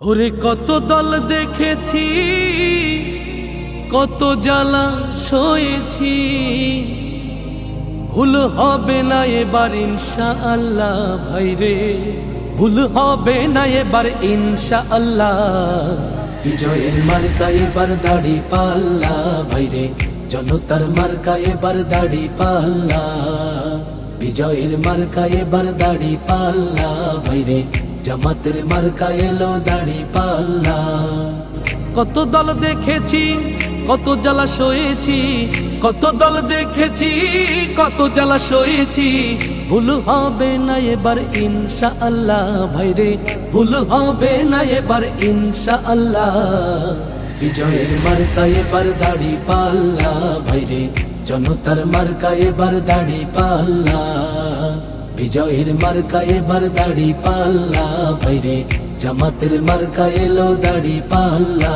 ওরে কত দল দেখেছি, কত জ্বালা সয়েছি। ভুল হবে না এবার ইনশা আল্লাহ ভাই রে, ভুল হবে না এবার ইনশা আল্লাহ বিজয়ের মার্কা এবার দাড়ি পাল্লা ভাই রে, জনতার মার্কা এবার দাড়ি পাল্লা। বিজয়ের মার্কা এবার দাড়ি পাল্লা ভাইরে জামাতের মার্কা এলো দাড়ি পাল্লা। কত দল দেখেছি, কত জ্বালা সয়েছি, কত দল দেখেছি, কত জ্বালা সয়েছি। ভুল হবে না এবার ইনশা আল্লাহ ভাইরে, ভুল হবে না এবার ইনশা আল্লাহ বিজয়ের মার্কা এবার দাড়ি পাল্লা, ভাইরে, জনতার মার্কা এবার দাড়ি পাল্লা। বিজয়ের মার্কা এবার দাড়ি পাল্লা বাইরে জামাতের মার্কা এলো দাড়ি পাল্লা।